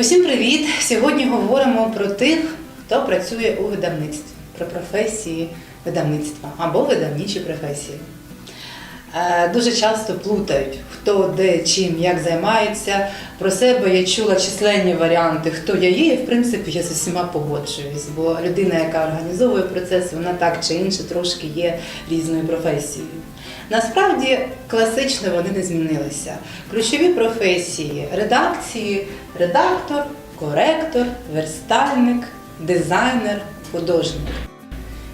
Усім привіт! Сьогодні говоримо про тих, хто працює у видавництві, про професії видавництва або видавнічі професії. Е, Дуже часто плутають, хто де чим, як займається. Про себе я чула численні варіанти, хто я є, і в принципі я з усіма погоджуюсь, бо людина, яка організовує процес, вона так чи інше трошки є різною професією. Насправді класично вони не змінилися. Ключові професії редакції, редактор, коректор, верстальник, дизайнер, художник.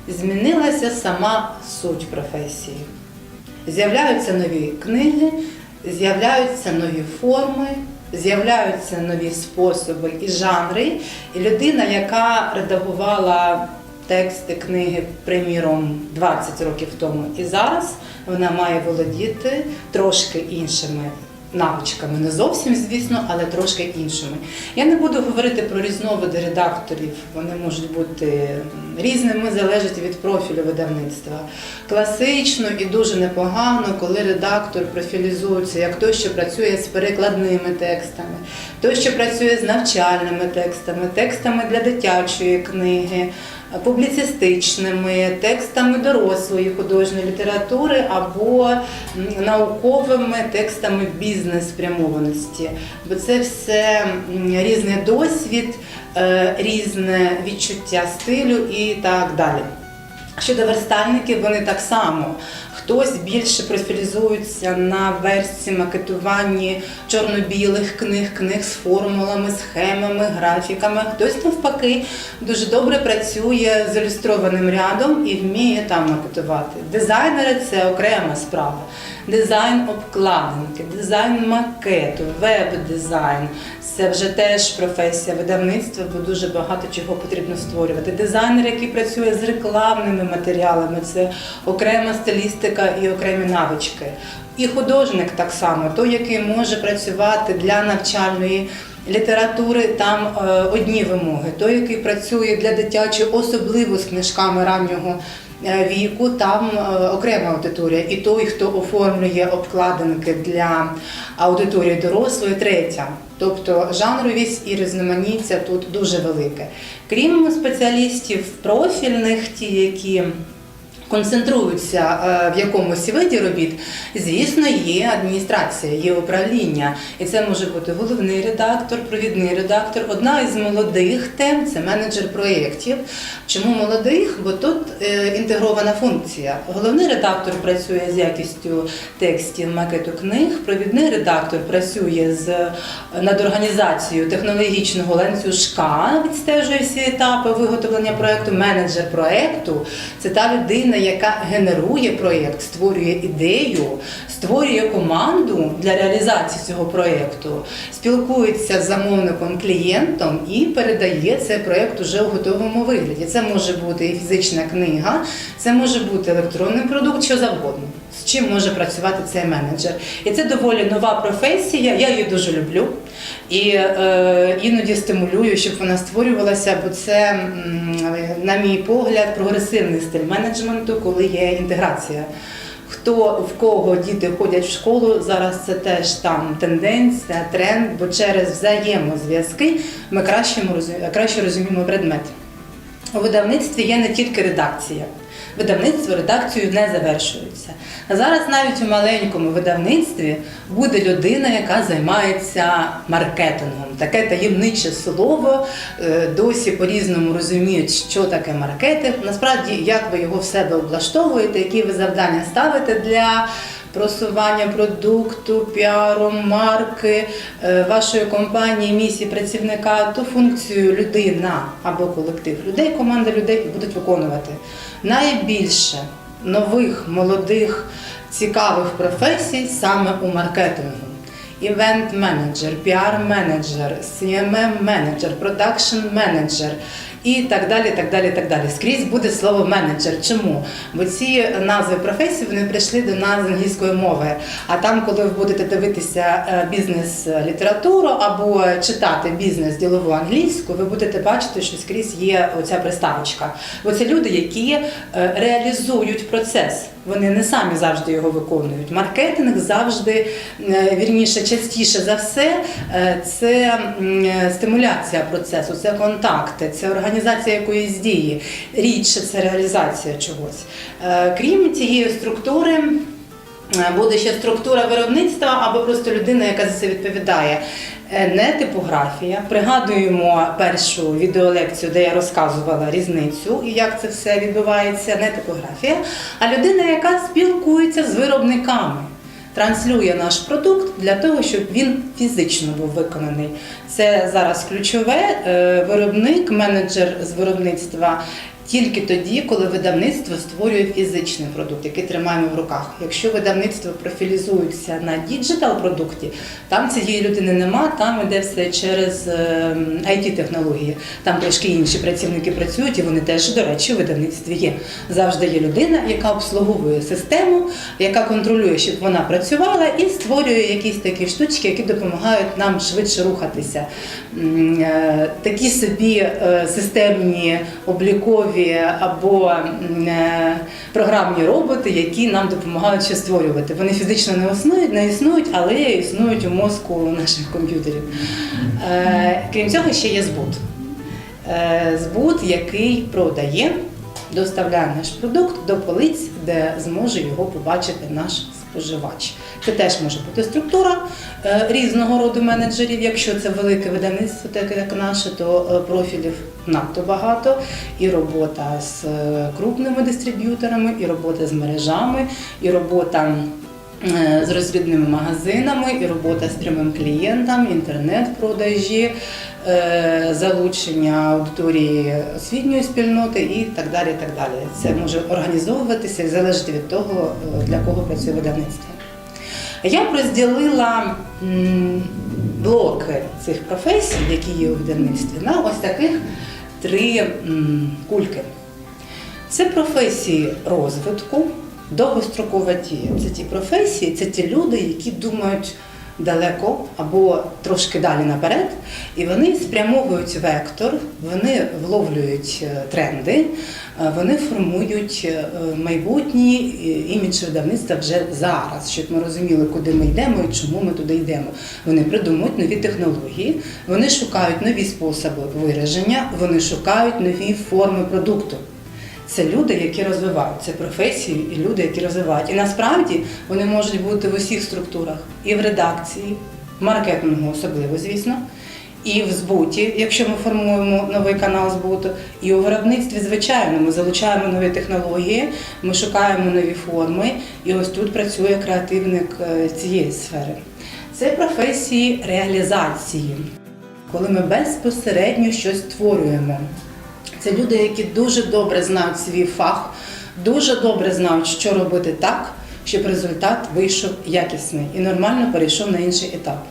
Змінилася сама суть професії. З'являються нові книги, з'являються нові форми, з'являються нові способи і жанри. І людина, яка редагувала тексти книги, приміром, 20 років тому і зараз, вона має володіти трошки іншими навичками. Не зовсім, звісно, але трошки іншими. Я не буду говорити про різновиди редакторів, вони можуть бути різними, залежить від профілю видавництва. Класично і дуже непогано, коли редактор профілізується як той, що працює з перекладними текстами, той, що працює з навчальними текстами, текстами для дитячої книги. Публіцистичними текстами дорослої художньої літератури або науковими текстами бізнес-спрямованості, бо це все різний досвід, е, різне відчуття стилю і так далі. Щодо верстальників, вони так само. Хтось більше профілізується на версії макетуванні чорно-білих книг, книг з формулами, схемами, графіками. Хтось навпаки дуже добре працює з ілюстрованим рядом і вміє там макетувати. Дизайнери це окрема справа. Дизайн обкладинки, дизайн макету, веб-дизайн це вже теж професія видавництва, бо дуже багато чого потрібно створювати. Дизайнер, який працює з рекламними матеріалами, це окрема стилістика і окремі навички. І художник так само, той, який може працювати для навчальної. Літератури там е, одні вимоги. Той, який працює для дитячої, особливо з книжками раннього е, віку, там е, окрема аудиторія. І той, хто оформлює обкладинки для аудиторії дорослої, третя. Тобто жанровість і різноманіття тут дуже велике. Крім спеціалістів профільних, ті, які концентруються е, в якомусь виді робіт, звісно, є адміністрація, є управління. І це може бути головний редактор, провідний редактор. Одна із молодих тем це менеджер проєктів. Чому молодих? Бо тут е, інтегрована функція. Головний редактор працює з якістю текстів, макету книг, провідний редактор працює з над організацією технологічного ланцюжка, відстежує всі етапи виготовлення проєкту. Менеджер проєкту це та людина, яка генерує проєкт, створює ідею, створює команду для реалізації цього проєкту, спілкується з замовником клієнтом і передає цей проєкт уже у готовому вигляді. Це може бути і фізична книга, це може бути електронний продукт, що завгодно. З чим може працювати цей менеджер? І це доволі нова професія. Я її дуже люблю і е, іноді стимулюю, щоб вона створювалася, бо це, на мій погляд, прогресивний стиль менеджменту, коли є інтеграція. Хто в кого діти ходять в школу, зараз це теж там тенденція, тренд, бо через взаємозв'язки ми краще розуміємо предмет. У видавництві є не тільки редакція. Видавництво редакцією не завершується. А зараз навіть у маленькому видавництві буде людина, яка займається маркетингом. Таке таємниче слово. е, Досі по-різному розуміють, що таке маркетинг. Насправді, як ви його в себе облаштовуєте, які ви завдання ставите для просування продукту, піару, марки е, вашої компанії, місії працівника, ту функцію людина або колектив людей, команда людей будуть виконувати. Найбільше нових, молодих, цікавих професій саме у маркетингу. Івент-менеджер, піар-менеджер, CMM-менеджер, продакшн-менеджер і так далі. так далі, так далі. Скрізь буде слово менеджер. Чому? Бо ці назви професій вони прийшли до нас з англійської мови. А там, коли ви будете дивитися е, бізнес-літературу або читати бізнес-ділову англійську, ви будете бачити, що скрізь є оця приставочка. Бо це люди, які е, реалізують процес. Вони не самі завжди його виконують. Маркетинг завжди е, вірніше, частіше за все, е, це е, стимуляція процесу, це контакти, це організація якоїсь дії. Рідше це реалізація чогось. Крім цієї структури. Е, Буде ще структура виробництва або просто людина, яка за це відповідає. Е, Не типографія. Пригадуємо першу відеолекцію, де я розказувала різницю і як це все відбувається. Не типографія, а людина, яка спілкується з виробниками. Транслює наш продукт для того, щоб він фізично був виконаний. Це зараз ключове. Е, Виробник, менеджер з виробництва тільки тоді, коли видавництво створює фізичний продукт, який тримаємо в руках. Якщо видавництво профілізується на діджитал продукті, там цієї людини нема, там іде все через it технології Там трошки інші працівники працюють, і вони теж, до речі, у видавництві є. Завжди є людина, яка обслуговує систему, яка контролює, щоб вона працювала, і створює якісь такі штучки, які допомагають нам швидше рухатися. Е, Такі собі е, системні облікові або е, програмні роботи, які нам допомагають ще створювати. Вони фізично не існують, не існують, але існують у мозку наших комп'ютерів. Е, Крім цього, ще є збут. Е, Збут, який продає, доставляє наш продукт до полиць, де зможе його побачити наш споживач. Це теж може бути структура е, різного роду менеджерів. Якщо це велике видавництво, таке як наше, то е, профілів надто багато. І робота з е, крупними дистриб'юторами, і робота з мережами, і робота. Е, З розвідними магазинами і робота з прямим клієнтом, інтернет-продажі, е, залучення аудиторії освітньої спільноти і так далі. і так далі. Це може організовуватися і залежати від того, е, для кого працює видавництво. Я б розділила блоки цих професій, які є у видавництві, на ось таких три кульки. Це професії розвитку, довгострокова дія. Це ті професії, це ті люди, які думають далеко або трошки далі наперед, і вони спрямовують вектор, вони вловлюють е, тренди, е, вони формують е, майбутній е, імідж видавництва вже зараз, щоб ми розуміли, куди ми йдемо і чому ми туди йдемо. Вони придумують нові технології, вони шукають нові способи вираження, вони шукають нові форми продукту. Це люди, які розвивають це професії і люди, які розвивають. І насправді вони можуть бути в усіх структурах, і в редакції, маркетингу особливо, звісно, і в збуті, якщо ми формуємо новий канал збуту, і у виробництві, звичайно, ми залучаємо нові технології, ми шукаємо нові форми, і ось тут працює креативник е, цієї сфери. Це професії реалізації, коли ми безпосередньо щось створюємо. Це люди, які дуже добре знають свій фах, дуже добре знають, що робити так, щоб результат вийшов якісний і нормально перейшов на інший етап.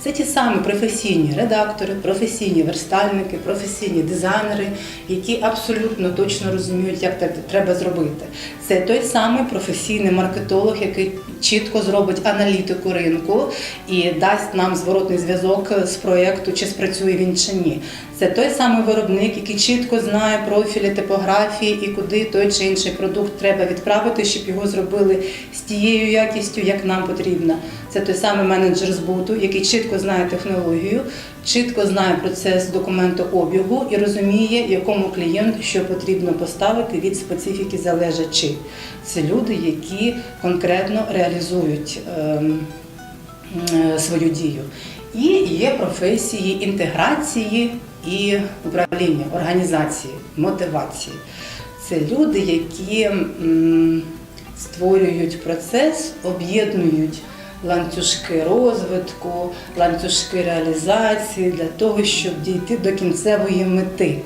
Це ті самі професійні редактори, професійні верстальники, професійні дизайнери, які абсолютно точно розуміють, як це треба зробити. Це той самий професійний маркетолог, який чітко зробить аналітику ринку і дасть нам зворотний зв'язок з проєкту, чи спрацює він чи ні. Це той самий виробник, який чітко знає профілі типографії і куди той чи інший продукт треба відправити, щоб його зробили з тією якістю, як нам потрібно. Це той самий менеджер збуту, який чітко знає технологію, чітко знає процес документообігу і розуміє, якому клієнту що потрібно поставити від специфіки залежачи. Це люди, які конкретно реалізують ем, е, свою дію. І є професії інтеграції і управління, організації, мотивації. Це люди, які створюють процес, об'єднують ланцюжки розвитку, ланцюжки реалізації для того, щоб дійти до кінцевої мети.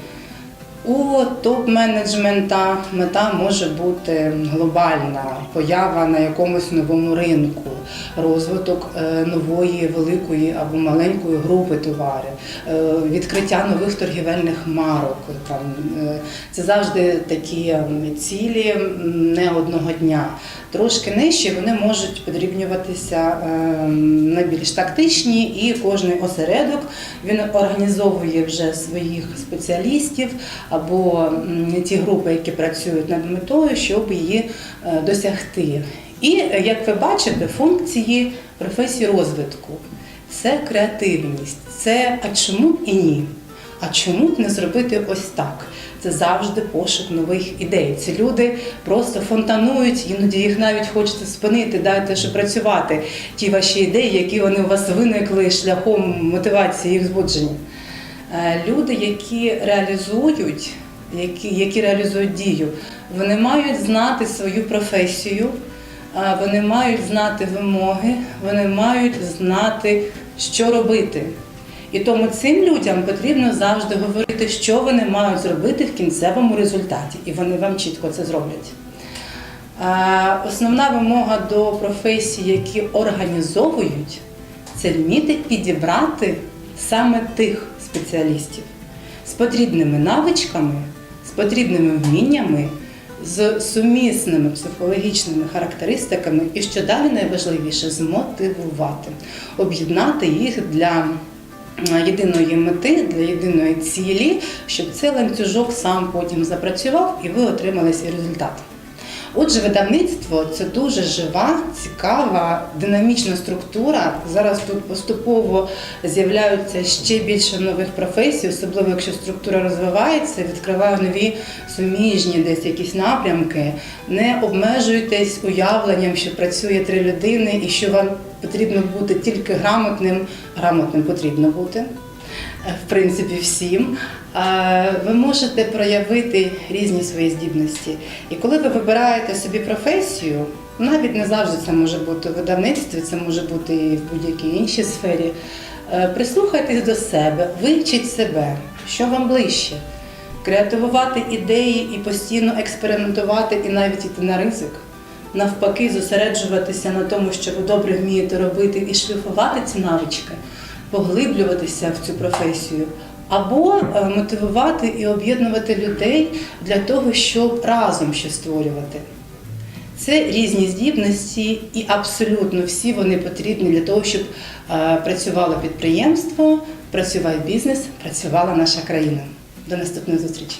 У топ-менеджмента мета може бути глобальна поява на якомусь новому ринку, розвиток е, нової великої або маленької групи товарів, е, відкриття нових торгівельних марок. Там е, це завжди такі цілі не одного дня. Трошки нижче вони можуть подрібнюватися е, на більш тактичні, і кожний осередок він організовує вже своїх спеціалістів або ті групи, які працюють над метою, щоб її е, досягти. І е, як ви бачите, функції професії розвитку це креативність, це а чому і ні? А чому б не зробити ось так? Це завжди пошук нових ідей. Ці люди просто фонтанують, іноді їх навіть хочеться спинити, дайте ще працювати ті ваші ідеї, які вони у вас виникли шляхом мотивації їх збудження. Е, Люди, які реалізують, які, які реалізують дію, вони мають знати свою професію, е, вони мають знати вимоги, вони мають знати, що робити. І тому цим людям потрібно завжди говорити, що вони мають зробити в кінцевому результаті, і вони вам чітко це зроблять. Основна вимога до професій, які організовують, це вміти підібрати саме тих спеціалістів з потрібними навичками, з потрібними вміннями, з сумісними психологічними характеристиками, і що далі найважливіше змотивувати, об'єднати їх для єдиної мети, для єдиної цілі, щоб цей ланцюжок сам потім запрацював і ви отримали свій результат. Отже, видавництво це дуже жива, цікава, динамічна структура. Зараз тут поступово з'являються ще більше нових професій, особливо якщо структура розвивається, відкриває нові суміжні десь якісь напрямки. Не обмежуйтесь уявленням, що працює три людини і що вам потрібно бути тільки грамотним. Грамотним потрібно бути в принципі, всім. Е, Ви можете проявити різні свої здібності. І коли ви вибираєте собі професію, навіть не завжди це може бути у видавництві, це може бути і в будь-якій іншій сфері. е, Прислухайтесь до себе, вивчіть себе, що вам ближче. Креативувати ідеї і постійно експериментувати, і навіть іти на ризик. Навпаки, зосереджуватися на тому, що ви добре вмієте робити, і шліфувати ці навички поглиблюватися в цю професію, або е, мотивувати і об'єднувати людей для того, щоб разом щось створювати. Це різні здібності, і абсолютно всі вони потрібні для того, щоб е, працювало підприємство, працював бізнес, працювала наша країна. До наступної зустрічі!